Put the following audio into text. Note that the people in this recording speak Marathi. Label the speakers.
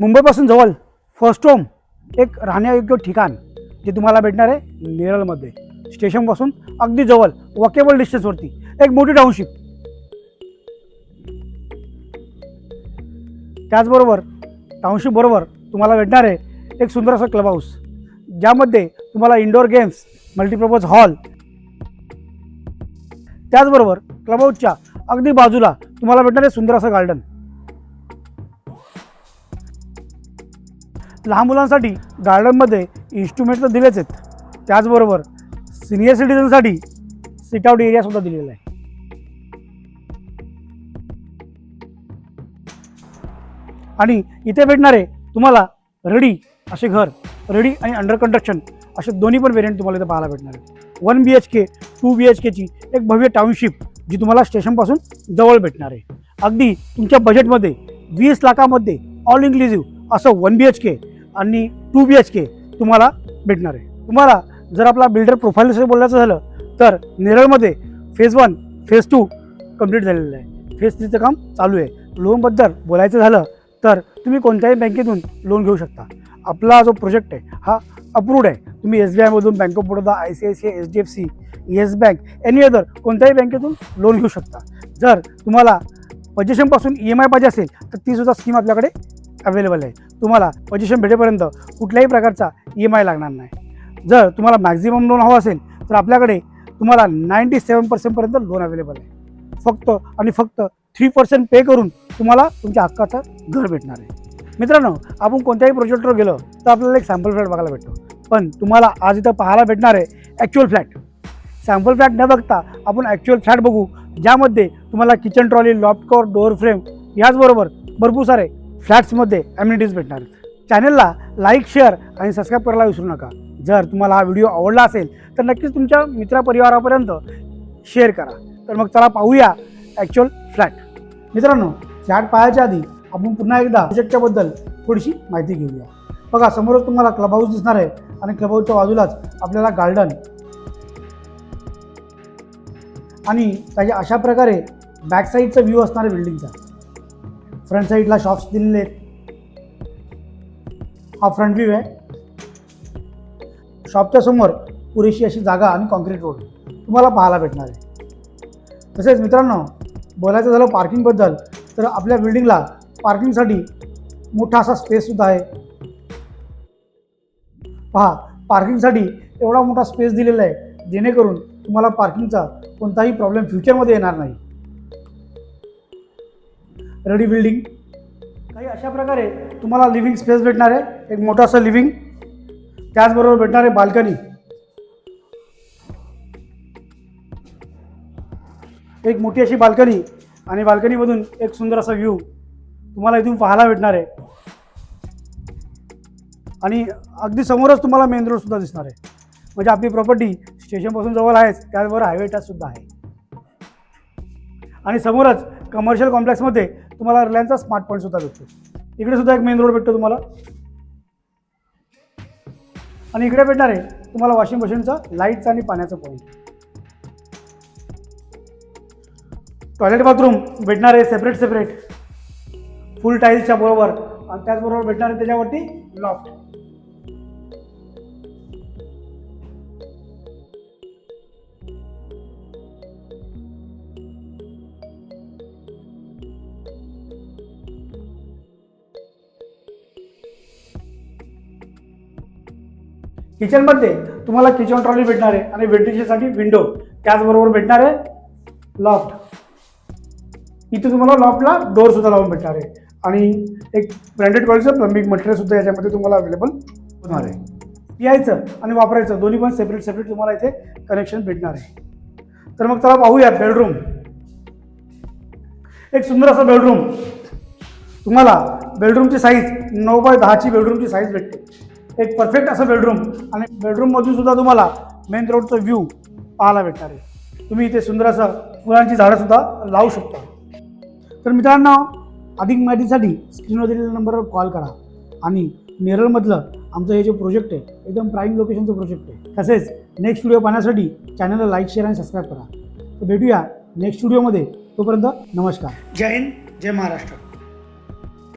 Speaker 1: मुंबईपासून जवळ फर्स्ट होम एक राहण्यायोग्य ठिकाण जे तुम्हाला भेटणार आहे नेरळमध्ये. स्टेशनपासून अगदी जवळ वॉकेबल डिस्टन्सवरती एक मोठी टाउनशिप त्याचबरोबर टाउनशिपबरोबर तुम्हाला भेटणार आहे एक सुंदर असं क्लब हाऊस ज्यामध्ये तुम्हाला इंडोर गेम्स मल्टीपर्पज हॉल त्याचबरोबर क्लब हाऊसच्या अगदी बाजूला तुम्हाला भेटणार आहे सुंदर असं गार्डन लहान मुलांसाठी गार्डनमध्ये इन्स्ट्रुमेंट तर दिलेच आहेत. त्याचबरोबर सिनियर सिटीजनसाठी सिट आउट एरियासुद्धा दिलेला आहे. आणि इथे भेटणारे तुम्हाला रेडी असे घर रेडी आणि अंडर कंस्ट्रक्शन असे दोन्ही पण व्हेरियंट तुम्हाला इथे पाहायला भेटणार आहे one B H K two B H केची एक भव्य टाउनशिप जी तुम्हाला स्टेशनपासून जवळ भेटणार आहे. अगदी तुमच्या बजेटमध्ये वीस लाखामध्ये ऑल इन्क्लुझिव्ह असं वन बी एच के आणि टू बी एच के तुम्हाला भेटणार आहे. तुम्हाला जर आपला बिल्डर प्रोफाईलविषयी बोलायचं झालं तर नेरळमध्ये phase one phase two complete झालेलं आहे. फेज थ्रीचं काम चालू आहे. लोनबद्दल बोलायचं झालं तर तुम्ही कोणत्याही बँकेतून लोन घेऊ शकता. आपला जो प्रोजेक्ट आहे हा अप्रूव्ड आहे. तुम्ही S B आयमधून bank of Baroda I C I C I H D F C yes bank any other कोणत्याही बँकेतून लोन घेऊ शकता. जर तुम्हाला पजेशनपासून ई एम आय पाहिजे असेल तर तीसुद्धा स्कीम आपल्याकडे अवेलेबल आहे. तुम्हाला पोझिशन भेटेपर्यंत कुठल्याही प्रकारचा ई एम आय लागणार नाही. जर तुम्हाला मॅक्झिमम लोन हवं असेल तर आपल्याकडे तुम्हाला नाईंटी सेवन पर्सेंटपर्यंत लोन अवेलेबल आहे. फक्त आणि फक्त थ्री पर्सेंट पे करून तुम्हाला तुमच्या हक्काचं घर भेटणार आहे. मित्रांनो आपण कोणत्याही प्रोजेक्टवर गेलो तर आपल्याला एक सॅम्पल फ्लॅट बघायला भेटतो. पण तुम्हाला आज इथं पाहायला भेटणार आहे ॲक्च्युअल फ्लॅट सॅम्पल फ्लॅट न बघता आपण ॲक्च्युअल फ्लॅट बघू ज्यामध्ये तुम्हाला किचन ट्रॉली लॉपकॉर डोअर फ्रेम याचबरोबर भरपूर सारे फ्लॅट्समध्ये ॲम्युनिटीज भेटणार. आहेत चॅनलला लाईक शेअर आणि सबस्क्राईब करायला विसरू नका. जर तुम्हाला हा व्हिडिओ आवडला असेल तर नक्कीच तुमच्या मित्रपरिवारापर्यंत शेअर करा. तर मग चला पाहूया ॲक्च्युअल फ्लॅट मित्रांनो फ्लॅट पाहायच्या आधी आपण पुन्हा एकदा प्रोजेक्टच्याबद्दल थोडीशी माहिती घेऊया. बघा समोरच तुम्हाला क्लब हाऊस दिसणार आहे आणि क्लब हाऊसच्या बाजूलाच आपल्याला गार्डन आणि त्याच्या अशा प्रकारे बॅक साईडचा व्ह्यू असणार आहे बिल्डिंगचा फ्रंट साईडला शॉप्स दिलेले आहेत. हा फ्रंट व्ह्यू आहे. शॉपच्या समोर पुरेशी अशी जागा आणि कॉन्क्रीट रोड तुम्हाला पाहायला भेटणार आहे. तसेच मित्रांनो बोलायचं झालं पार्किंगबद्दल तर आपल्या बिल्डिंगला पार्किंगसाठी मोठा असा स्पेससुद्धा आहे. पहा पार्किंगसाठी एवढा मोठा स्पेस दिलेला आहे जेणेकरून तुम्हाला पार्किंगचा कोणताही प्रॉब्लेम फ्युचरमध्ये येणार नाही. Ready building. काही अशा प्रकारे तुम्हाला लिव्हिंग स्पेस भेटणार आहे. एक मोठासा असं लिव्हिंग त्याचबरोबर भेटणार आहे बाल्कनी. एक मोठी अशी बाल्कनी आणि बाल्कनीमधून एक सुंदर असा व्ह्यू तुम्हाला इथून पाहायला भेटणार आहे. आणि अगदी समोरच तुम्हाला मेन रोडसुद्धा दिसणार आहे. म्हणजे आपली प्रॉपर्टी स्टेशनपासून जवळ आहेच त्याचबरोबर हायवे टचसुद्धा आहे. आणि समोरच कमर्शियल कॉम्प्लेक्समध्ये तुम्हाला रिलायन्सचा स्मार्ट पॉईंटसुद्धा भेटतो. इकडे सुद्धा एक मेन रोड भेटतो तुम्हाला. आणि इकडे भेटणार आहे तुम्हाला वॉशिंग मशीनचं लाईटचं आणि पाण्याचं पॉईंट टॉयलेट बाथरूम भेटणार आहे सेपरेट सेपरेट फुल टाईल्सच्या बरोबर. आणि त्याचबरोबर भेटणार आहे त्याच्यावरती लॉफ्ट किचनमध्ये तुम्हाला किचन ट्रॉली भेटणार आहे आणि वेंटिलेशनसाठी विंडो त्याचबरोबर भेटणार आहे लॉफ्ट इथे तुम्हाला लॉफ्टला डोअर सुद्धा लावून भेटणार आहे. आणि एक ब्रँडेड क्वालिटीचं प्लंबिंग मटेरियल सुद्धा याच्यामध्ये तुम्हाला अवेलेबल होणार आहे. यायचं आणि वापरायचं दोन्ही पण सेपरेट सेपरेट तुम्हाला इथे कनेक्शन भेटणार आहे. तर मग चला पाहूया बेडरूम एक सुंदर असं बेडरूम तुम्हाला बेडरूमची साईज नऊ बाय दहाची बेडरूमची साईज भेटते. एक परफेक्ट असं बेडरूम आणि बेडरूममधून सुद्धा तुम्हाला मेन रोडचा व्ह्यू पाहायला भेटणार आहे. तुम्ही इथे सुंदर असं फुलांची झाडंसुद्धा लावू शकता. तर मित्रांनो अधिक माहितीसाठी स्क्रीनवर दिलेल्या नंबरवर कॉल करा. आणि नेरळमधलं आमचं हे जे प्रोजेक्ट आहे एकदम प्राईम लोकेशनचं प्रोजेक्ट आहे. तसेच नेक्स्ट व्हिडिओ पाहण्यासाठी चॅनलला लाईक शेअर आणि सबस्क्राईब करा. तर भेटूया नेक्स्ट व्हिडिओमध्ये तोपर्यंत नमस्कार. जय हिंद जय महाराष्ट्र.